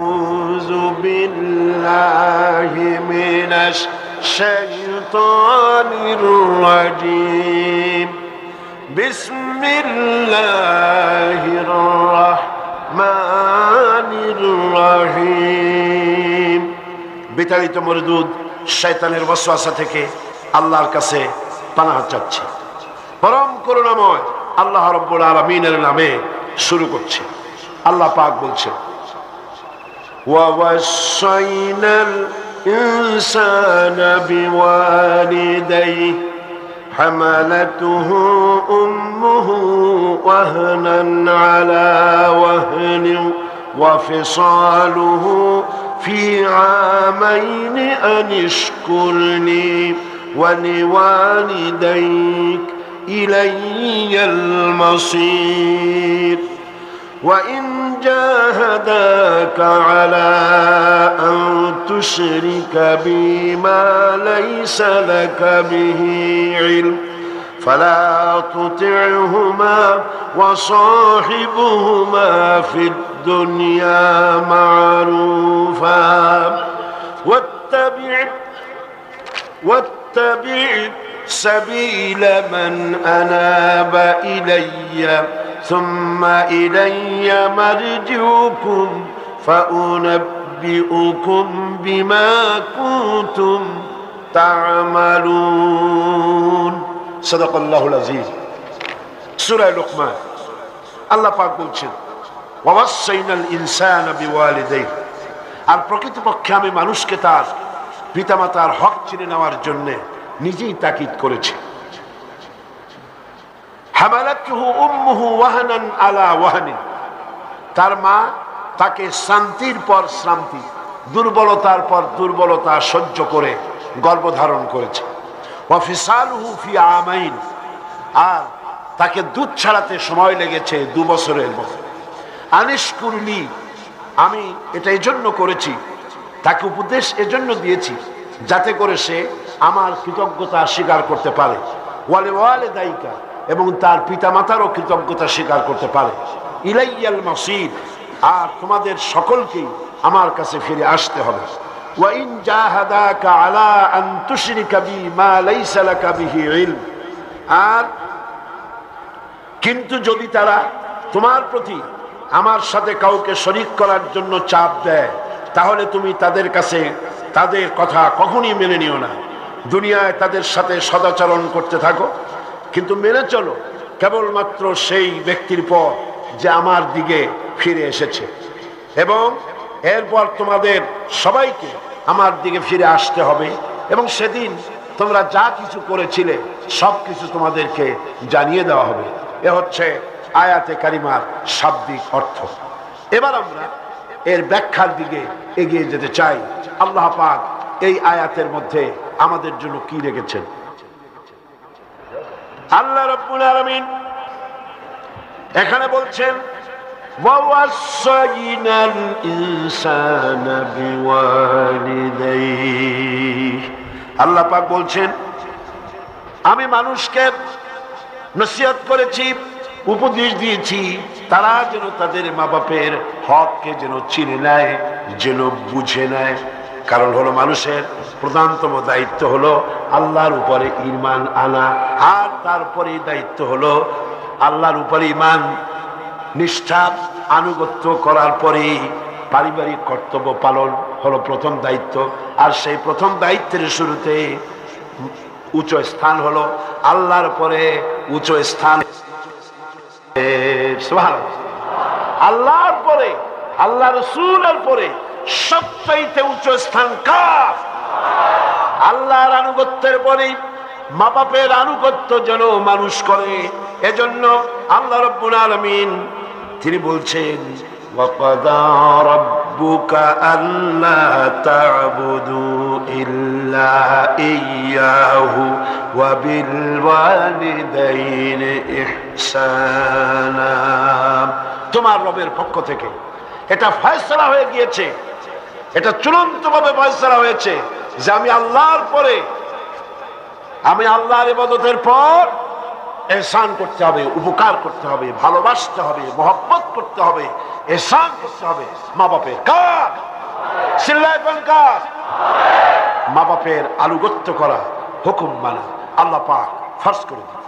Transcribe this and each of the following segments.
أعوذ بالله من الشيطان الرجيم بسم الله الرحمن الرحيم বিতাড়িত মরদুদ শয়তানের ওয়াসওয়াসা থেকে আল্লাহর কাছে পানাহ চাচ্ছি পরম করুণাময় আল্লাহ রব্বুল আলমিনের নামে শুরু করছে আল্লাহ পাক বলছেন ووصينا الإنسان بوالديه حملته أمه وهنا على وهن وفصاله في عامين أن اشكرني ولوالديك إلي المصير. وإن جاهداك على أن تشرك بي ما ليس لك به علم. فلا تطعهما وصاحبهما في الدنيا معروفا. واتبع واتبع سبيل من أناب إليّ ثم إلي مرجعكم فأنبئكم بما كنتم تعملون صدق الله العزيز سورة لقمان আল্লাহ পাক বলছেন ওয়াসাইনাল ইনসান বিওয়ালিদাইহি আর প্রকৃতপক্ষে আমি মানুষকে তার পিতামাতার হক চিনে নেওয়ার জন্য নিজেই তাকিদ করেছি। তার মা তাকে শান্তির পর শ্রান্তি দুর্বলতার পর দুর্বলতা সহ্য করে গর্ভধারণ করেছে। আর তাকে দুধ ছাড়াতে সময় লেগেছে দু বছরের মতো। আনিস কুরলি আমি এটা এই জন্য করেছি, তাকে উপদেশ এজন্য দিয়েছি, যাতে করে সে আমার কৃতজ্ঞতা স্বীকার করতে পারে। ওয়ালে ওয়ালে দায়িকা এবং তার পিতামাতারও কৃতজ্ঞতা স্বীকার করতে পারে। ইলাইয়াল মাসিদ, আর তোমাদের সকলকেই আমার কাছে ফিরে আসতে হবে। ওয়াইন আলা আন তুশরিকা বি মা লাইসা লাকা বিহি ইলম। আর কিন্তু যদি তারা তোমার প্রতি আমার সাথে কাউকে শরিক করার জন্য চাপ দেয়, তাহলে তুমি তাদের কাছে তাদের কথা কখনই মেনে নিও না। দুনিয়ায় তাদের সাথে সদাচরণ করতে থাকো। কিন্তু মেনে চলো, কেবলমাত্র সেই ব্যক্তির পর যে আমার দিকে ফিরে এসেছে। এবং এরপর তোমাদের সবাইকে আমার দিকে ফিরে আসতে হবে এবং সেদিন তোমরা যা কিছু করেছিলে, সব কিছু তোমাদেরকে জানিয়ে দেওয়া হবে। এ হচ্ছে আয়াতে কারিমার শাব্দিক অর্থ। এবার আমরা এর ব্যাখ্যার দিকে এগিয়ে যেতে চাই। আল্লাহ পাক এই আয়াতের মধ্যে আমাদের জন্য কি রেখেছেন আল্লাহ রব্বুল আলামিন এখানে বলছেন ووصينا الإنسان بوالديه আল্লাহ পাক বলছেন আমি মানুষকে নসিহত করেছি উপদেশ দিয়েছি তারা যেন তাদের মা বাপের হককে যেন চিনে নেয় যেন বুঝে নেয় কারণ হলো মানুষের প্রধানতম দায়িত্ব হলো আল্লাহর উপরে ইমান আনা, আর তারপরে দায়িত্ব হলো আল্লাহর উপরে ইমান নিষ্ঠা, আনুগত্য করার পরে পারিবারিক কর্তব্য পালন হলো প্রথম দায়িত্ব। আর সেই প্রথম দায়িত্বের শুরুতে উচ্চ স্থান হলো আল্লাহর পরে উচ্চ স্থান। আল্লাহর পরে, আল্লাহ রসুলের পরে সবচাইতে উচ্চ স্থান কার আল্লাহর আনুগত্যের পরে মা বাপের আনুগত্য যেন মানুষ করে এজন্য আল্লাহ রব্বুল আলমিন তিনি বলছেন وقضى ربك ألا تعبدوا إلا إياه وبالوالدين إحسانا তোমার রবের পক্ষ থেকে এটা ফয়সলা হয়ে গিয়েছে এটা চূড়ান্ত ভাবে ফয়সলা হয়েছে যে আমি আল্লাহর পরে, আমি আল্লাহর ইবাদতের পর এহসান করতে হবে, উপকার করতে হবে, ভালোবাসতে হবে, মহব্বত করতে হবে, এহসান করতে হবে। মা বাপের কার চিল্লায় কোন কার মা বাপের আনুগত্য করা, হুকুম মানা, আল্লাহ পাক ফার্স্ট করে দিন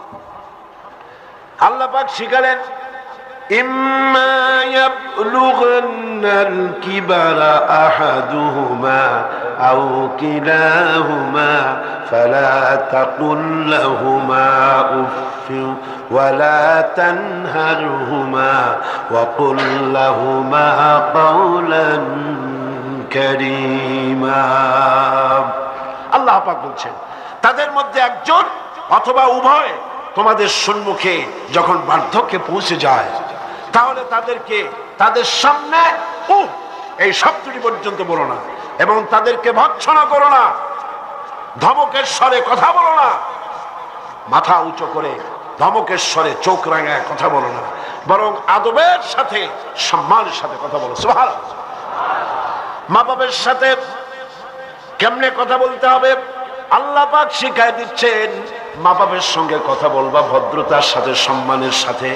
আল্লাহ পাক শিখালেন إما يبلغن الكبر أحدهما أو كلاهما فلا تقل لهما أف ولا تنهرهما وقل لهما قولا كريما আল্লাহ পাক বলছেন তাদের মধ্যে একজন অথবা উভয় তোমাদের সম্মুখে যখন বার্ধক্যে পৌঁছে যায় তাহলে তাদেরকে তাদের সামনে এই শব্দটি পর্যন্ত বলো না। এবং তাদেরকে ভৎসনা করো না। ধমকের স্বরে কথা বলো না। মাথা উঁচু করে ধমকের স্বরে চোখ রাঙায় কথা বলো না। বরং আদবের সাথে, সম্মানের সাথে কথা বলো। সোহাল মা বাবার সাথে কেমনে কথা বলতে হবে? আল্লাহ পাক শিখাই দিচ্ছেন মা বাবার সঙ্গে কথা বলবা ভদ্রতার সাথে, সম্মানের সাথে।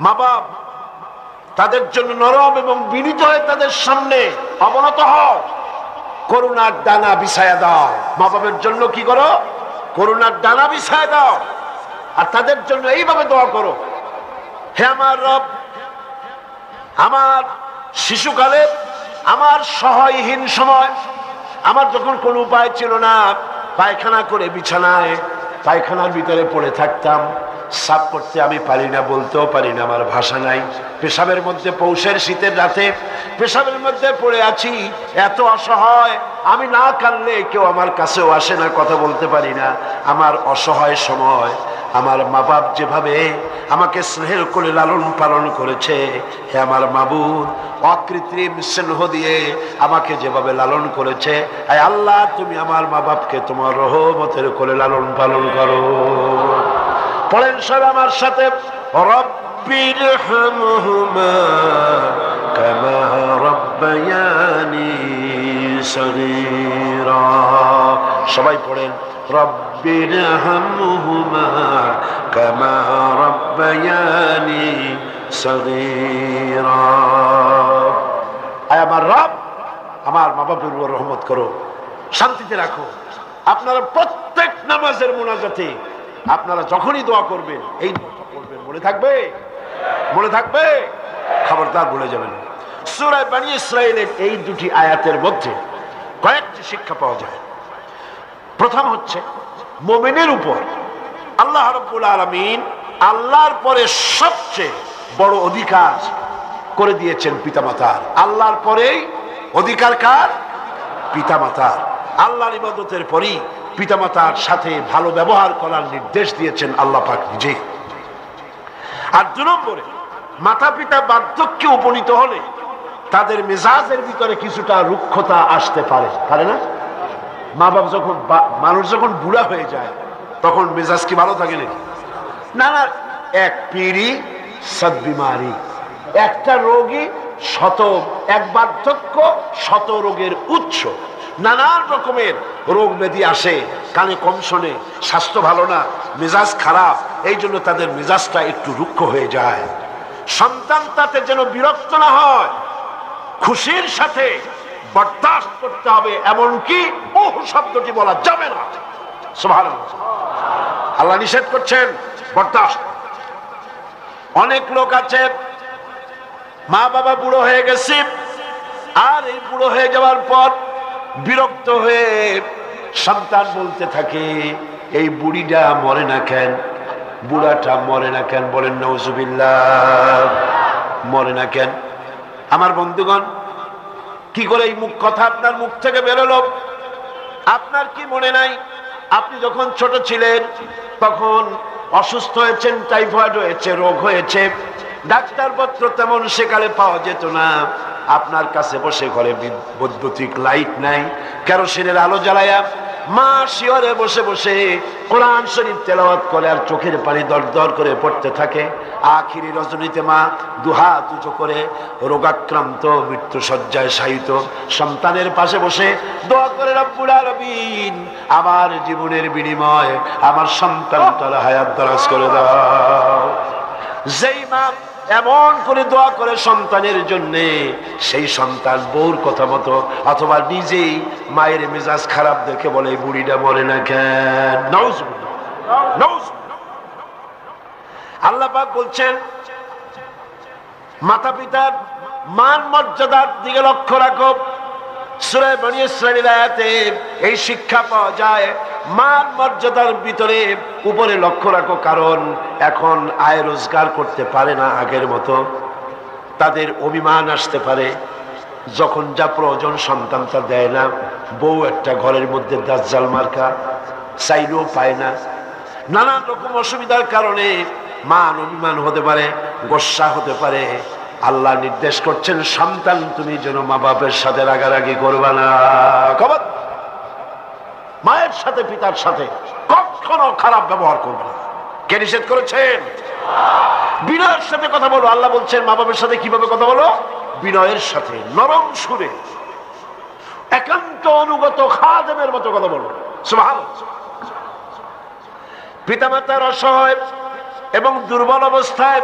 মা বাপ তাদের জন্য নরম এবং বিনীত হয়ে তাদের সামনে অবনত হও। করুণার ডানা বিছায়া দাও। মা বাবার জন্য কি করো? করুণার ডানা বিছায়া দাও। আর তাদের জন্য এইভাবে দোয়া করো। হে আমার রব, আমার শিশুকালে, আমার সহায়হীন সময়, আমার যখন কোনো উপায় ছিল না, পায়খানা করে বিছানায় পায়খানার ভিতরে পড়ে থাকতাম। সাফ করতে আমি পারি না, বলতেও পারি না, আমার ভাষা নাই। পেশাবের মধ্যে পৌষের শীতের রাতে পেশাবের মধ্যে পড়ে আছি, এত অসহায়, আমি না কানলে কেউ আমার কাছেও আসে না, কথা বলতে পারি না। আমার অসহায় সময় আমার মা বাপ যেভাবে আমাকে স্নেহের করে লালন পালন করেছে, হে আমার মাবুদ, অকৃত্রিম স্নেহ দিয়ে আমাকে যেভাবে লালন করেছে আয় আল্লাহ, তুমি আমার মা বাপকে তোমার রহমতের করে লালন পালন করো। পড়েন সব আমার সাথে রব্বির সবাই পড়েন রব্বির হামহুমা কামা রব্বায়ানি সগীরা আয় আমার রব, আমার মা বাপের উপর রহমত করো, শান্তিতে রাখো। আপনারা প্রত্যেক নামাজের মোনাজাতে আপনারা যখনই দোয়া করবেন, এই দোয়াটা করবেন। মনে থাকবে? মনে থাকবে? খবরদার বলে যাবেন। সুরায় বানী ইসরায়েলের এই দুটি আয়াতের মধ্যে কয়েকটি শিক্ষা পাওয়া যায়। প্রথম হচ্ছে মোমেনের উপর। আল্লাহ রব্বুল আলমিন আল্লাহর পরে সবচেয়ে বড় অধিকার করে দিয়েছেন পিতামাতার। আল্লাহর পরেই অধিকার কার? পিতামাতার। আল্লাহর ইবাদতের পরই পিতামাতার সাথে ভালো ব্যবহার করার নির্দেশ দিয়েছেন আল্লাহ পাক নিজে। আর দু নম্বরে মাতা পিতা বার্ধক্যে উপনীত হলে তাদের মেজাজের ভিতরে কিছুটা রুক্ষতা আসতে পারে। পারে না? মা বাবা যখন মানুষ যখন বুড়া হয়ে যায়, তখন মেজাজ কি ভালো থাকে নাকি? না না, এক পিড়ি সদ্বিমারি একটা রোগী শত, এক বার্ধক্য শত রোগের উৎস। নানান রকমের রোগ ব্যাধি আসে, কানে কম শোনে, স্বাস্থ্য ভালো না, মেজাজ খারাপ, এই জন্য তাদের মেজাজটা একটু রুক্ষ হয়ে যায়। সন্তান তাতে যেন বিরক্ত না হয়, খুশির সাথে বরদাস্ত করতে হবে, এমনকি বহু শব্দটি বলা যাবে না। আল্লাহ নিষেধ করছেন, বরদাস্ত। অনেক লোক আছে, মা বাবা বুড়ো হয়ে গেছে, আর এই বুড়ো হয়ে যাওয়ার পর বিরক্ত হয়ে সন্তান বলতে থাকে, এই বুড়িটা মরে না কেন? বুড়াটা মরে না কেন? বলেন নজুবিল্লাহ মরে না কেন? আমার বন্ধুগণ কি করে এই মুখ কথা আপনার মুখ থেকে বেরোলো? আপনার কি মনে নাই? আপনি যখন ছোট ছিলেন, তখন অসুস্থ হয়েছেন, টাইফয়েড হয়েছে, রোগ হয়েছে। ডাক্তারপত্র তেমন সেকালে পাওয়া যেত না। আপনার কাছে বসে ঘরে বৈদ্যুতিক লাইট নাই, কেরোসিনের আলো জ্বালায়া মা শিওরে বসে বসে কোরআন শরীফ তেলাওয়াত করে আর চোখের পানি দর দর করে পড়তে থাকে। আখিরি রজনীতে মা দুহাত উঁচু করে রোগাক্রান্ত মৃত্যু সজ্জায় শায়িত। সন্তানের পাশে বসে দোয়া করে রব্বুল আলামিন, আমার জীবনের বিনিময় আমার সন্তান তারা হায়াত দরাজ করে দাও। যেই মা এমন করে দোয়া করে সন্তানের জন্য, সেই সন্তান বউর কথা মতো, অথবা নিজেই মায়ের মেজাজ খারাপ দেখে বলে বুড়িটা মরে না কেন? আল্লাপাক বলছেন মাতা পিতার মান মর্যাদার দিকে লক্ষ্য রাখো। সুরায় বনি ইসরাইলের আয়াতে এই শিক্ষা পাওয়া যায় মান মর্যাদার ভিতরে উপরে লক্ষ্য রাখো, কারণ এখন আয় রোজগার করতে পারে না আগের মতো। তাদের অভিমান আসতে পারে, যখন যা প্রয়োজন সন্তান তা দেয় না। বউ একটা ঘরের মধ্যে দাজ্জাল মার্কা, চাইলেও পায় না। নানান রকম অসুবিধার কারণে মান অভিমান হতে পারে, গোসা হতে পারে আল্লাহ নির্দেশ করছেন, সন্তান, তুমি যেন মা বাপের সাথে রাগারাগি করবা না। খবর মায়ের সাথে, পিতার সাথে কখনো খারাপ ব্যবহার করবে না। কে নিষেধ করেছেন বিনয়ের সাথে কথা বলো। আল্লাহ বলছেন, মা বাবার সাথে কীভাবে কথা বলো? বিনয়ের সাথে, নরম সুরে। একান্ত অনুগত খাদেমের মতো কথা বলো। সুবহানাল্লাহ। পিতামাতার অসহায় এবং দুর্বল অবস্থায়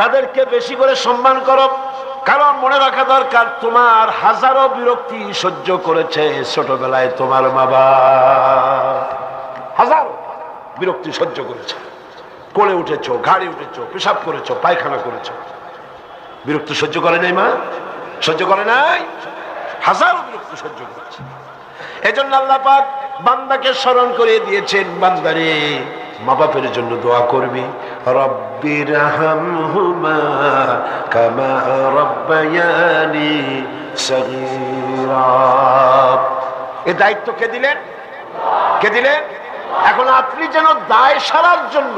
তাদেরকে বেশি করে সম্মান করো। কারণ মনে রাখা দরকার, তোমার হাজারো বিরক্তি সহ্য করেছে ছোটবেলায় তোমার মা বাবা হাজারো বিরক্তি সহ্য করেছে। কোলে উঠেছো, ঘাড়ে উঠেছো, পেশাব করেছ, পায়খানা করেছ। বিরক্তি সহ্য করে নাই মা? সহ্য করে নাই? হাজারো বিরক্তি সহ্য করেছে। এজন্য আল্লাহ পাক বান্দাকে স্মরণ করে দিয়েছেন, বান্দারে মা বাপের জন্য দোয়া করবি। রব্বির এ দায়িত্ব কে দিলেন? কে দিলেন? এখন আপনি যেন দায় সারার জন্য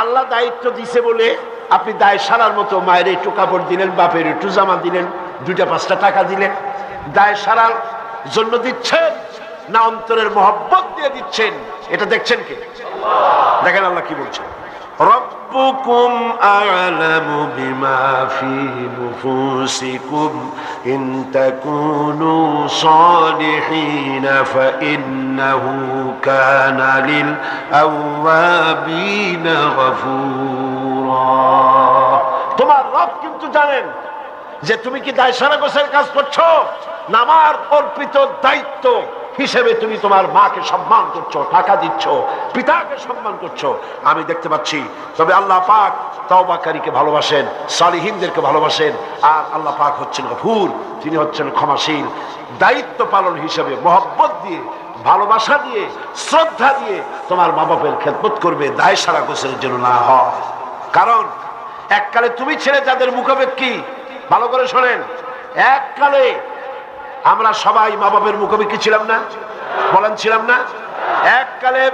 আল্লাহ দায়িত্ব দিছে বলে আপনি দায় সারার মতো মায়ের একটু কাপড় দিলেন, বাপের একটু জামা দিলেন, দুইটা পাঁচটা টাকা দিলেন, দায় সারার জন্য দিচ্ছেন না অন্তরের মহব্বত দিয়ে দিচ্ছেন? এটা দেখছেন কে? দেখেন আল্লাহ কি বলছেন? রব্বুকুম আলামু বিমা ফি নুফুসিকুম, ইন তাকুনু সালিহিন ফাইন্নাহু কানা লিল আওয়াবিন গফুরা. তোমার রব কিন্তু জানেন যে তুমি কি দায় সারা গোসের কাজ করছ? নামার অর্পিত দায়িত্ব হিসেবে তুমি তোমার মাকে সম্মান করছ, টাকা দিচ্ছ, পিতাকে সম্মান করছ। আমি দেখতে পাচ্ছি, তবে আল্লাহ পাক তওবাকারীকে ভালোবাসেন, সালিহিনদেরকে ভালোবাসেন, আর আল্লাহ পাক হচ্ছেন গফুর, তিনি হচ্ছেন ক্ষমাশীল, দায়িত্ব পালন হিসেবে, মহব্বত দিয়ে, ভালোবাসা দিয়ে, শ্রদ্ধা দিয়ে তোমার মা বাপের খেদমত করবে, দায় সারা গোছের জন্য না হয়। কারণ, এককালে তুমি ছেড়ে যাদের মুখাপেক্ষি। ভালো করে শোনেন, এককালে আমরা সবাই মা বাপের মুখাপেক্ষি ছিলাম না? বলেন ছিলাম না? এককালে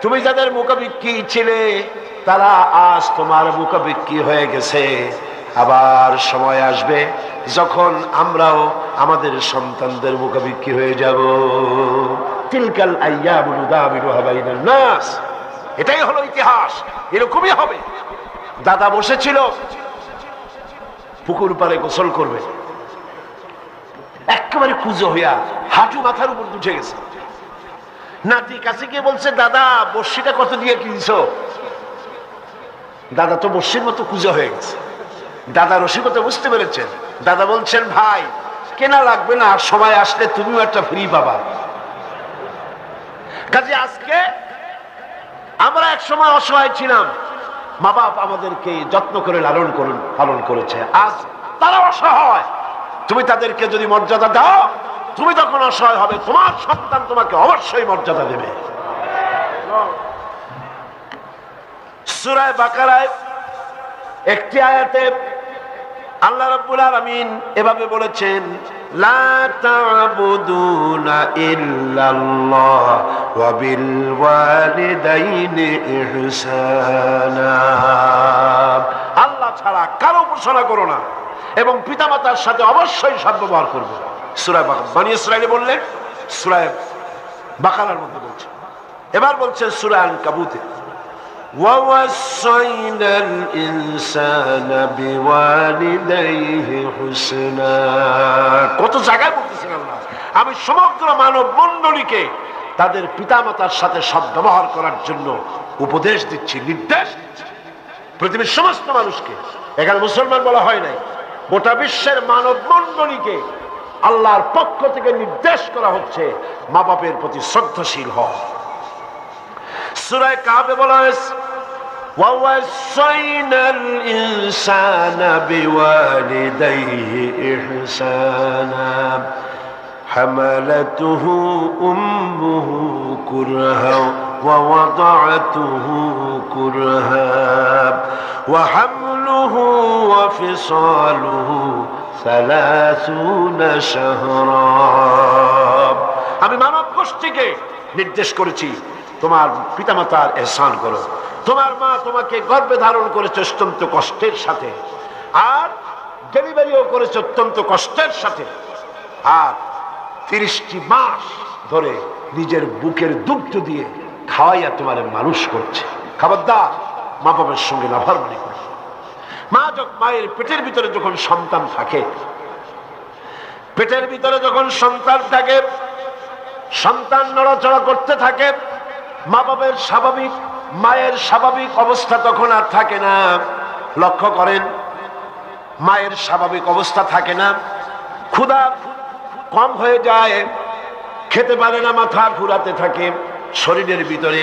তুমি যাদের মুখাপেক্ষি ছিলে, তারা আজ তোমার মুখাপেক্ষি হয়ে গেছে। আবার সময় আসবে যখন আমরাও আমাদের সন্তানদের মুখাপেক্ষি হয়ে যাব। তিলকাল আইয়া নাস। এটাই হলো ইতিহাস। এরকমই হবে। দাদা বসেছিল, পুকুর পাড়ে গোসল করবে। একেবারে কুজো হইয়া হাঁটু মাথার উপর উঠে গেছে। নাতি কাছে গিয়ে বলছে, দাদা বর্ষিটা কত দিয়ে কিনছ? দাদা তো বর্ষির মতো কুজো হয়ে গেছে। দাদা রসিকতা বুঝতে পেরেছেন? দাদা বলছেন, ভাই, কেনা লাগবে না, সময় আসলে তুমিও একটা ফ্রি পাবা। কাজে আজকে আমরা এক সময় অসহায় ছিলাম। মা বাপ আমাদেরকে যত্ন করে লালন করুন, পালন করেছে। আজ তারা অসহায়। তুমি তাদেরকে যদি মর্যাদা দাও, তুমি তখন অসহায় হবে। তোমার সন্তান তোমাকে অবশ্যই মর্যাদা দেবে। সুরায় বাকারায় একটি আয়াতে আল্লাহ রাব্বুল আলামিন এভাবে বলেছেন আল্লাহ ছাড়া কারও উপাসনা করো না। এবং পিতামাতার সাথে অবশ্যই সদ্ব্যবহার করবে সূরা বাকারা বানি ইসরাইলে বললেন সূরা বাকারার মধ্যে বলছে এবার বলছে সূরা আনকাবুতে ووصينا الإنسان بوالديه حسنا কত জায়গায় বলতেছেন আল্লাহ আমি সমগ্র মানব মণ্ডলীকে তাদের পিতামাতার সাথে সদ্ব্যবহার করার জন্য উপদেশ দিচ্ছি নির্দেশ দিচ্ছি পৃথিবীর সমস্ত মানুষকে এখানে মুসলমান বলা হয় নাই গোটা বিশ্বের মানব মণ্ডলীকে আল্লাহর পক্ষ থেকে নির্দেশ করা হচ্ছে মা বাপের প্রতি শ্রদ্ধাশীল হওয়া সুরায় কাবে বলা হয়েছে ووصينا الإنسان بوالديه إحسانا حملته أمه كرها ووضعته كرها وحمله وفصاله ثلاثون شهرا আমি মানব গোষ্ঠীকে নির্দেশ করেছি তোমার পিতামাতার এহসান করো তোমার মা তোমাকে গর্ভে ধারণ করেছে অত্যন্ত কষ্টের সাথে আর ডেলিভারিও করেছে অত্যন্ত কষ্টের সাথে আর তিরিশটি মাস ধরে নিজের বুকের দুগ্ধ দিয়ে খাওয়াইয়া তোমার মানুষ করছে খাবারদার মা বাবার সঙ্গে নাফারমানি করে মা যখন মায়ের পেটের ভিতরে যখন সন্তান থাকে, পেটের ভিতরে যখন সন্তান থাকে, সন্তান নড়াচড়া করতে থাকে মা বাবার স্বাভাবিক, মায়ের স্বাভাবিক অবস্থা তখন আর থাকে না। লক্ষ্য করেন, মায়ের স্বাভাবিক অবস্থা থাকে না। ক্ষুধা কম হয়ে যায়, খেতে পারে না, মাথা ঘুরাতে থাকে, শরীরের ভিতরে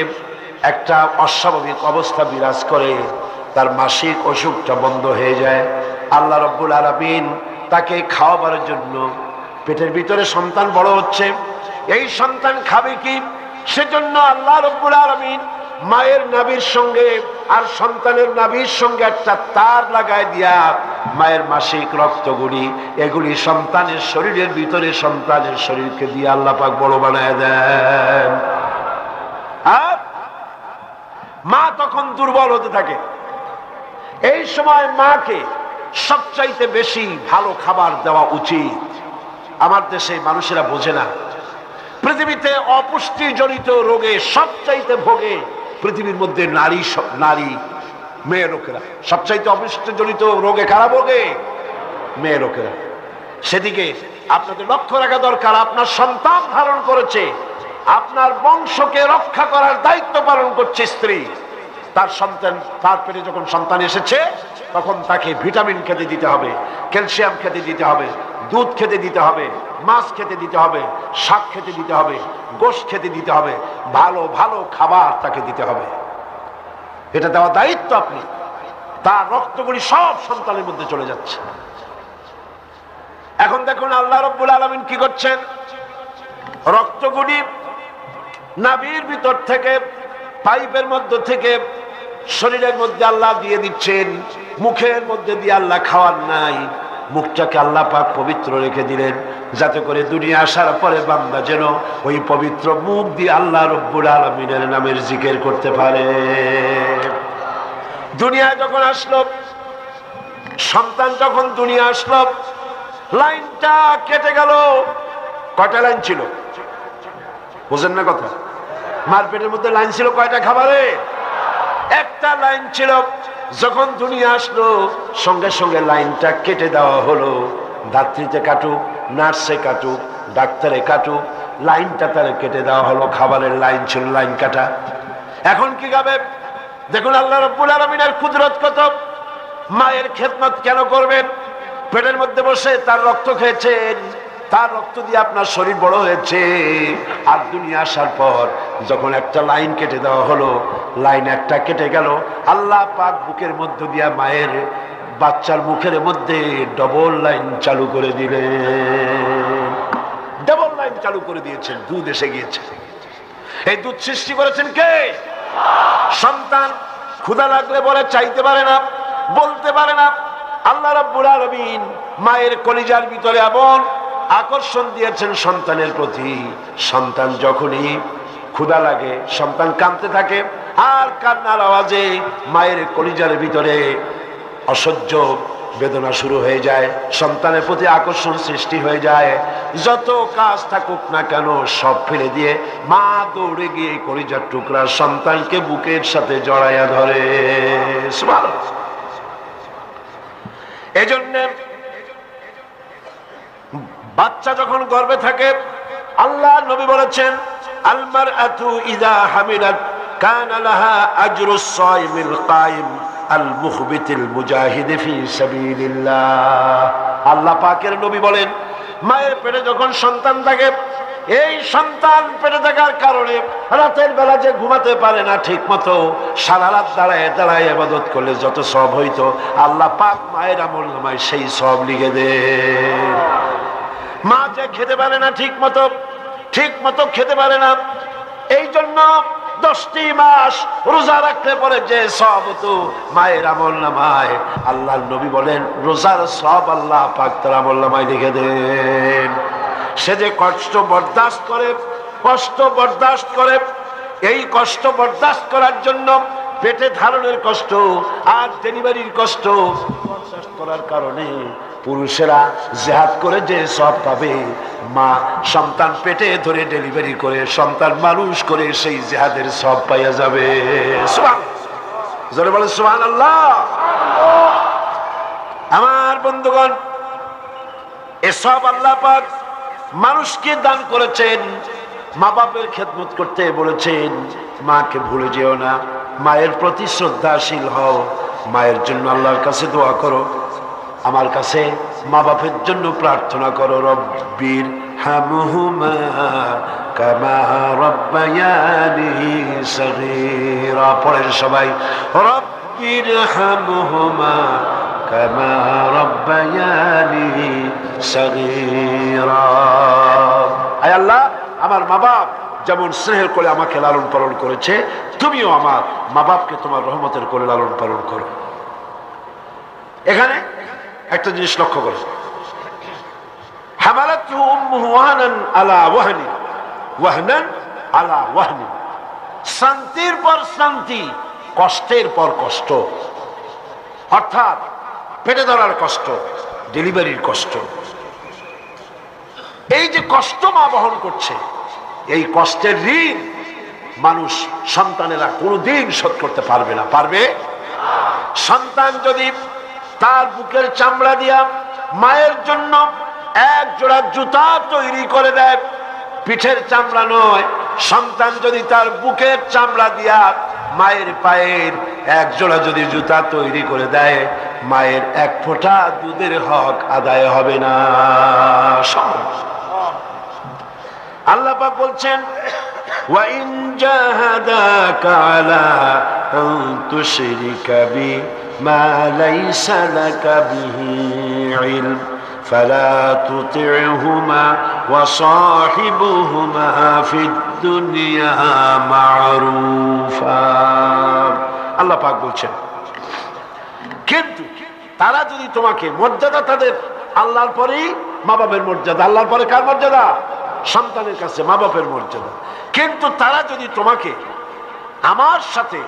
একটা অস্বাভাবিক অবস্থা বিরাজ করে। তার মাসিক অসুখটা বন্ধ হয়ে যায়। আল্লাহ রব্বুল আলমিন তাকে খাওয়াবার জন্য পেটের ভিতরে সন্তান বড় হচ্ছে। এই সন্তান খাবে কি? সেজন্য আল্লাহ রব্বুল আলমিন মায়ের নাবির সঙ্গে আর সন্তানের নাবির সঙ্গে একটা তার লাগায় দিয়া মায়ের মাসিক রক্তগুলি, এগুলি সন্তানের শরীরের ভিতরে সন্তানের শরীরকে দিয়ে আল্লাহ পাক বড় বানায় দেন। আর মা তখন দুর্বল হতে থাকে। এই সময় মাকে সবচাইতে বেশি ভালো খাবার দেওয়া উচিত। আমার দেশে মানুষেরা বোঝে না। পৃথিবীতে অপুষ্টি জনিত রোগে সবচাইতে ভোগে পৃথিবীর মধ্যে নারী নারী, মেয়ে লোকেরা। সবচাইতে অপুষ্টি জনিত রোগে কারা ভোগে? মেয়ে লোকেরা। সেদিকে আপনাদের লক্ষ্য রাখা দরকার, আপনার সন্তান ধারণ করেছে, আপনার বংশকে রক্ষা করার দায়িত্ব পালন করছে স্ত্রী। তার সন্তান, তার পেটে যখন সন্তান এসেছে, তখন তাকে ভিটামিন খেতে দিতে হবে, ক্যালসিয়াম খেতে দিতে হবে, দুধ খেতে দিতে হবে, মাছ খেতে দিতে হবে, শাক খেতে দিতে হবে, গোশ খেতে দিতে হবে, ভালো ভালো খাবার তাকে দিতে হবে। এটা দেওয়া দায়িত্ব আপনি। তার রক্তগুলি সব সন্তানের মধ্যে চলে যাচ্ছে। এখন দেখুন আল্লাহ রব্বুল আলমিন কি করছেন? রক্তগুলি নাভির ভিতর থেকে পাইপের মধ্য থেকে শরীরের মধ্যে আল্লাহ দিয়ে দিচ্ছেন, মুখের মধ্যে দিয়ে আল্লাহ খাওয়ার নাই। মুখটাকে আল্লাহ পাক পবিত্র রেখে দিলেন, যাতে করে দুনিয়া আসার পরে বান্দা যেন ওই পবিত্র মুখ দিয়ে আল্লাহ রব্বুল আলমিনের নামের জিকের করতে পারে। দুনিয়ায় যখন আসলো, সন্তান যখন দুনিয়া আসলো, লাইনটা কেটে গেল। কটা লাইন ছিল? বুঝেন না কথা? মারপেটের মধ্যে লাইন ছিল কয়টা খাবারে? একটা লাইন ছিল, যখন দুনিয়া আসলো, সঙ্গে সঙ্গে লাইনটা কেটে দেওয়া হলো। ধাত্রীতে কাটুক, নার্সে কাটুক, ডাক্তারে কাটুক, লাইনটা তারা কেটে দেওয়া হলো। খাবারের লাইন ছিল লাইন কাটা। এখন কি গাবে? দেখুন আল্লাহ রব্বুল আলমিনের কুদরত কত। মায়ের খেদমত কেন করবেন? পেটের মধ্যে বসে তার রক্ত খেয়েছেন। তার রক্ত দিয়ে আপনার শরীর বড় হয়েছে। আর দুনিয়া আসার পর যখন একটা লাইন কেটে দেওয়া হলো, লাইন একটা কেটে গেল, আল্লাহ পাক বুকের মধ্য দিয়া মায়ের বাচ্চার মুখের মধ্যে ডবল লাইন চালু করে দিলেন ডবল লাইন চালু করে দিয়েছেন, দুধ এসে গিয়েছে। এই দুধ সৃষ্টি করেছেন কে? সন্তান ক্ষুধা লাগলে বলে, চাইতে পারে না, বলতে পারে না। আল্লাহ রাব্বুল আলামিন মায়ের কলিজার ভিতরে এমন আকর্ষণ দিয়েছেন সন্তানের প্রতি। সন্তান যখনই ক্ষুধা লাগে, সন্তান কাঁদতে থাকে, আর কান্নার আওয়াজে মায়ের কলিজার ভিতরে অসহ্য বেদনা শুরু হয়ে যায়, সন্তানের প্রতি আকর্ষণ সৃষ্টি হয়ে যায়। যত কাজ থাকুক না কেন, সব ফেলে দিয়ে মা দৌড়ে গিয়ে কলিজার টুকরা সন্তানকে বুকের সাথে জড়াইয়া ধরে। এজন্য বাচ্চা যখন গর্বে থাকে, আল্লাহ নবী বলেছেন আলমার আতু ইদা হামিলাত কান লাহা আজরুস সাইমিল কাইম আল মুখবিতিল মুজাহিদ ফি সাবিলিল্লাহ। আল্লাহ পাকের নবী বলেন, মায়ের পেটে যখন সন্তান থাকে, এই সন্তান পেটে থাকার কারণে রাতের বেলা যে ঘুমাতে পারে না ঠিক মতো সারা রাত দাঁড়ায় দাঁড়ায় আবাদত করলে যত সব হইতো, আল্লাহ পাক মায়ের আমল নামায় সেই সব লিখে দেয় মা যে খেতে পারে না ঠিক মতো ঠিক মতো খেতে পারে না। এই জন্য দশটি মাস রোজা রাখতে পারে যে সব হতো, মায়ের আমল নামায়। আল্লাহ নবী বলেন, রোজার সব আল্লাহ পাক তার আমল নামায় লিখে দেন। সে যে কষ্ট বরদাস্ত করে, কষ্ট বরদাস্ত করে, এই কষ্ট বরদাস্ত করার জন্য পেটে ধারণের কষ্ট, আর ডেলিভারির কষ্ট। করার কারণে পুরুষেরা জেহাদ করে যে সব পাবে। মা সন্তান পেটে ধরে ডেলিভারি করে, সন্তান মানুষ করে সেই জেহাদের সব পাইয়া যাবে। জোরে বলে সুবহান আল্লাহ আমার বন্ধুগণ এসব আল্লাহ মানুষকে দান করেছেন মা বাপের খেদমত করতে বলেছেন, মাকে ভুলে যেও না। মায়ের প্রতি শ্রদ্ধাশীল হও। মায়ের জন্য আল্লাহর কাছে দোয়া করো। আমার কাছে মা বাপের জন্য প্রার্থনা করো, রব্বির পড়েন সবাই, রব্বির হামহুমা কামা রব্বায়ানি সগীরা। আয় আল্লাহ, আমার মা বাপ যেমন স্নেহের কোলে আমাকে লালন পালন করেছে, তুমিও আমার মা বাপকে তোমার রহমতের কোলে লালন পালন করো। এখানে একটা জিনিস লক্ষ্য করো। শান্তির পর শান্তি, কষ্টের পর কষ্ট। অর্থাৎ পেটে ধরার কষ্ট, ডেলিভারির কষ্ট। এই যে কষ্ট মা বহন করছে এই কষ্টের ঋণ মানুষ সন্তানেরা কোনোদিন শোধ করতে পারবে না। পারবে? সন্তান যদি তার বুকের চামড়া দিয়া মায়ের জন্য এক জোড়া জুতা তৈরি করে দেয়, পিঠের চামড়া নয়, সন্তান যদি তার বুকের চামড়া দিয়া মায়ের পায়ের এক জোড়া যদি জুতা তৈরি করে দেয়, মায়ের এক ফোঁটা দুধের হক আদায় হবে না। সব আল্লাহ পাক বলছেন ওয়াইন জাহাদাকা কালা আন তুশরিকা বি মা লাইসা লাকা বিহি ইলম, ফালা তুতি'হুমা ওয়া সাহিবুহুমা ফিদ দুনিয়া মারুফা। আল্লাহ পাক বলছেন, কিন্তু তারা যদি তোমাকে মর্যাদা তাদের, আল্লাহর পরেই মা বাবের মর্যাদা, আল্লাহর পরে কার মর্যাদা? সন্তানের কাছে মা বাপের মর্যাদা। কিন্তু তারা যদি তোমাকে আমার সাথে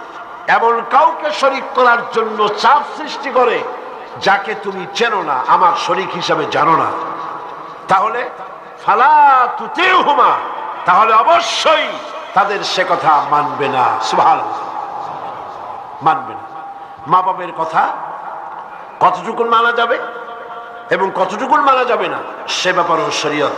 এমন কাউকে শরিক করার জন্য চাপ সৃষ্টি করে, যাকে তুমি চেনো না, আমার শরিক হিসাবে জানো না, তাহলে ফালা তুতেও হুমা তাহলে অবশ্যই তাদের সে কথা মানবে না। সুভাল মানবে না। মা বাপের কথা কতটুকুন মানা যাবে এবং কতটুকুন মানা যাবে না, সে ব্যাপারেও শরীয়ত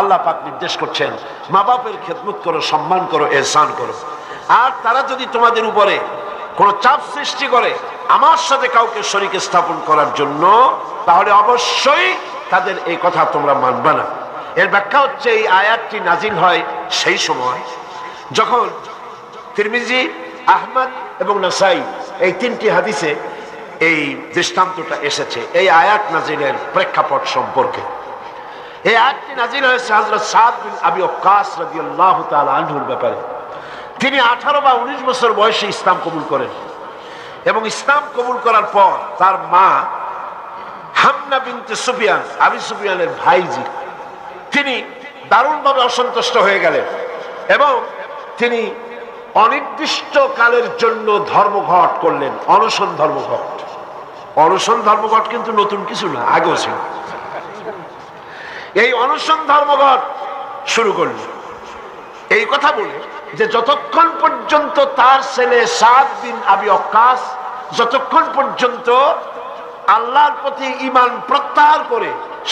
আল্লাহ পাক নির্দেশ করছেন, মা বাপের খেদমত করো, সম্মান করো, এহসান করো। আর তারা যদি তোমাদের উপরে কোন চাপ সৃষ্টি করে, আমার সাথে কাউকে শরীকে স্থাপন করার জন্য, তাহলে অবশ্যই তাদের এই কথা তোমরা মানবে না। এর ব্যাখ্যা হচ্ছে, এই আয়াতটি নাজিল হয় সেই সময় যখন তিরমিজি, আহমদ এবং নাসাই এই তিনটি হাদিসে এই দৃষ্টান্তটা এসেছে। এই আয়াত নাজিলের প্রেক্ষাপট সম্পর্কে। এই আয়াতটি নাজিল হয়েছে হযরত সাদ বিন আবি রাদিয়াল্লাহু তাআলা আনহুর ব্যাপারে। তিনি আঠারো বা উনিশ বছর বয়সে ইসলাম কবুল করেন। এবং ইসলাম কবুল করার পর তার মা হামনা বিনতে সুফিয়ান, আবি সুফিয়ানের ভাইজি, তিনি দারুণভাবে অসন্তুষ্ট হয়ে গেলেন এবং তিনি অনির্দিষ্ট কালের জন্য ধর্মঘট করলেন, অনশন ধর্মঘট। অনশন ধর্মঘট কিন্তু নতুন কিছু না, আগেও ছিল। এই অনশন ধর্মঘট শুরু করলেন এই কথা বলে যে যতক্ষণ পর্যন্ত তার ছেলে সাত দিন আবি অকাশ যতক্ষণ পর্যন্ত আল্লাহর প্রতি ইমান প্রত্যাহার করে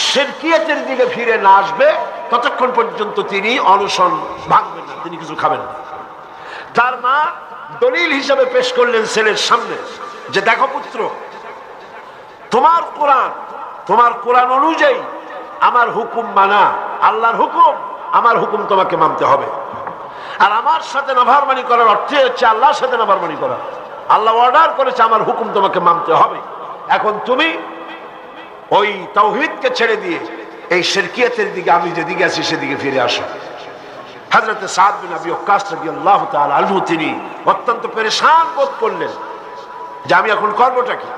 শেরকিয়াতের দিকে ফিরে না আসবে, ততক্ষণ পর্যন্ত তিনি অনশন ভাঙবেন না, তিনি কিছু খাবেন না। তার মা দলিল হিসাবে পেশ করলেন ছেলের সামনে যে, দেখো পুত্র, তোমার কোরআন তোমার কোরআন অনুযায়ী আমার হুকুম মানা, আল্লাহর হুকুম, আমার হুকুম তোমাকে মানতে হবে। আর আমার সাথে নাভারমানি করার অর্থে হচ্ছে আল্লাহর সাথে নাভারমানি করা। আল্লাহ অর্ডার করেছে, আমার হুকুম তোমাকে মানতে হবে। এখন তুমি ওই তৌহিদকে ছেড়ে দিয়ে এই শেরকিয়াতের দিকে, আমি যেদিকে আছি সেদিকে ফিরে আসো। হাজরতে সাদ বিন আবি ওকাস রাদিয়াল্লাহু তাআলা আনহু, তিনি অত্যন্ত পেরেশান বোধ করলেন যে আমি এখন করবোটা কি?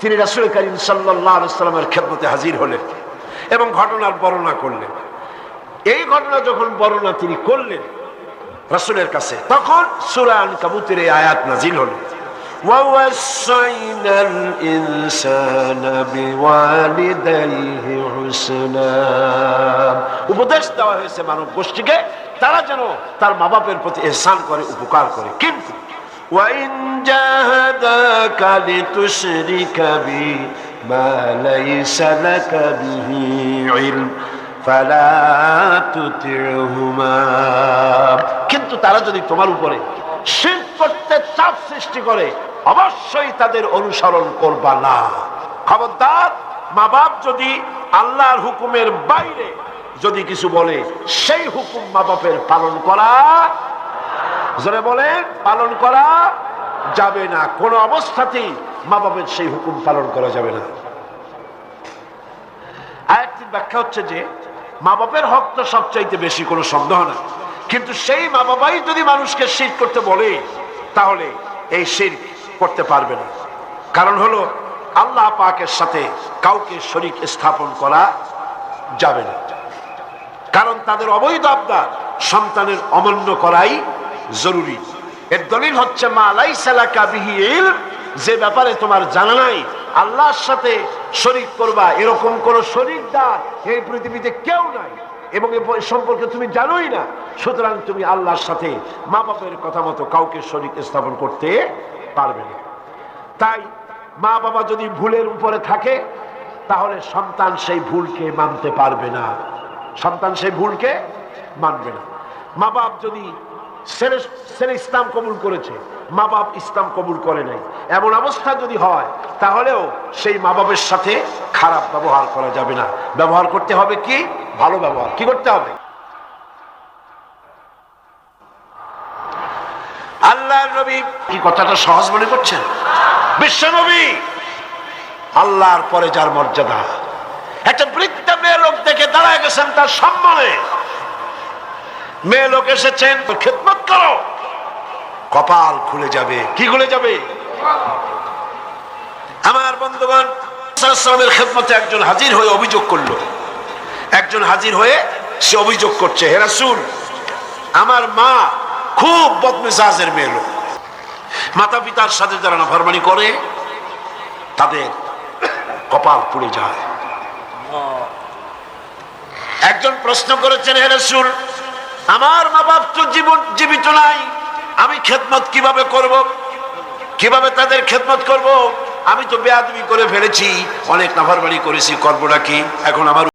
তিনি রাসূল করিম আলাইহি সাল্লামের খেদমতে হাজির হলেন। এবং ঘটনার বর্ণনা করলেন এই ঘটনা যখন বর্ণনা তিনি করলেন রাসূলের কাছে তখন সূরা আনকাবুতের এই আয়াত নাজিল হলো ووصينا الإنسان بوالديه حسنا উপদেশ দেওয়া হয়েছে মানব গোষ্ঠীকে তারা যেন তার মা বাপের প্রতি এহসান করে উপকার করে কিন্তু وإن جاهداك لتشرك بي ما ليس لك به علم فلا تطعهما কিন্তু তারা যদি তোমার উপরে শির করতে চাপ সৃষ্টি করে অবশ্যই তাদের অনুসরণ করবা না খবরদার মা বাপ যদি আল্লাহর হুকুমের বাইরে যদি কিছু বলে সেই হুকুম মা বাপের পালন করা জোরে বলেন পালন করা যাবে না, কোন অবস্থাতেই মা বাপের সেই হুকুম পালন করা যাবে না। আরেকটির ব্যাখ্যা হচ্ছে যে মা বাপের হক তো সবচাইতে বেশি, কোনো সন্দেহ না। কিন্তু সেই মা বাবাই যদি মানুষকে শির করতে বলে, তাহলে এই শির করতে পারবে না। কারণ হলো, আল্লাহ পাকের সাথে কাউকে শরিক স্থাপন করা যাবে না। কারণ তাদের অবৈধ আবদার সন্তানের অমান্য করাই জরুরি। এর দলিল হচ্ছে, মা আলাই সালাকা যে ব্যাপারে তোমার জানা নাই, আল্লাহর সাথে শরিক করবা, এরকম কোন শরিকদার এই পৃথিবীতে কেউ নাই। এবং সম্পর্কে তুমি জানোই না। সুতরাং তুমি আল্লাহর সাথে মা বাপের কথা মতো কাউকে শরিক স্থাপন করতে পারবে না। তাই মা বাবা যদি ভুলের উপরে থাকে, তাহলে সন্তান সেই ভুলকে মানতে পারবে না। সন্তান সেই ভুলকে মানবে না। মা বাপ যদি ছেলে ইসলাম কবুল করেছে। মা বাপ ইসলাম কবুল করে নাই। এমন অবস্থা যদি হয়, তাহলেও সেই মা বাপের সাথে খারাপ ব্যবহার করা যাবে না। ব্যবহার করতে হবে কি? ভালো ব্যবহার। কি করতে হবে? আল্লাহ নবী কি কথাটা সহজ মনে করছেন? বিশ্ব নবী আল্লাহর পরে যার মর্যাদা। একটা বৃদ্ধ লোক দেখে দাঁড়ায় গেছেন তার সম্মানে। মেয়ে লোক এসেছেন খেদমত করো। কপাল খুলে যাবে। কি খুলে যাবে? আমার বন্ধুগণ খেদমতে একজন হাজির হয়ে অভিযোগ করল। একজন হাজির হয়ে সে অভিযোগ করছে হেরাসুল আমার মা খুব বদমেজাজের মেয়ে লোক। মাতা পিতার সাথে যারা নাফরমানি করে, তাদের কপাল পুড়ে যায়। একজন প্রশ্ন করেছেন, হে রসুল আমার মা বাপ তো জীবন জীবিত নাই। আমি খেদমত কীভাবে করব? কীভাবে তাদের খেদমত করব? আমি তো বেয়াদবি করে ফেলেছি। অনেক নাফরমানি করেছি, করবোটা কি? এখন আমার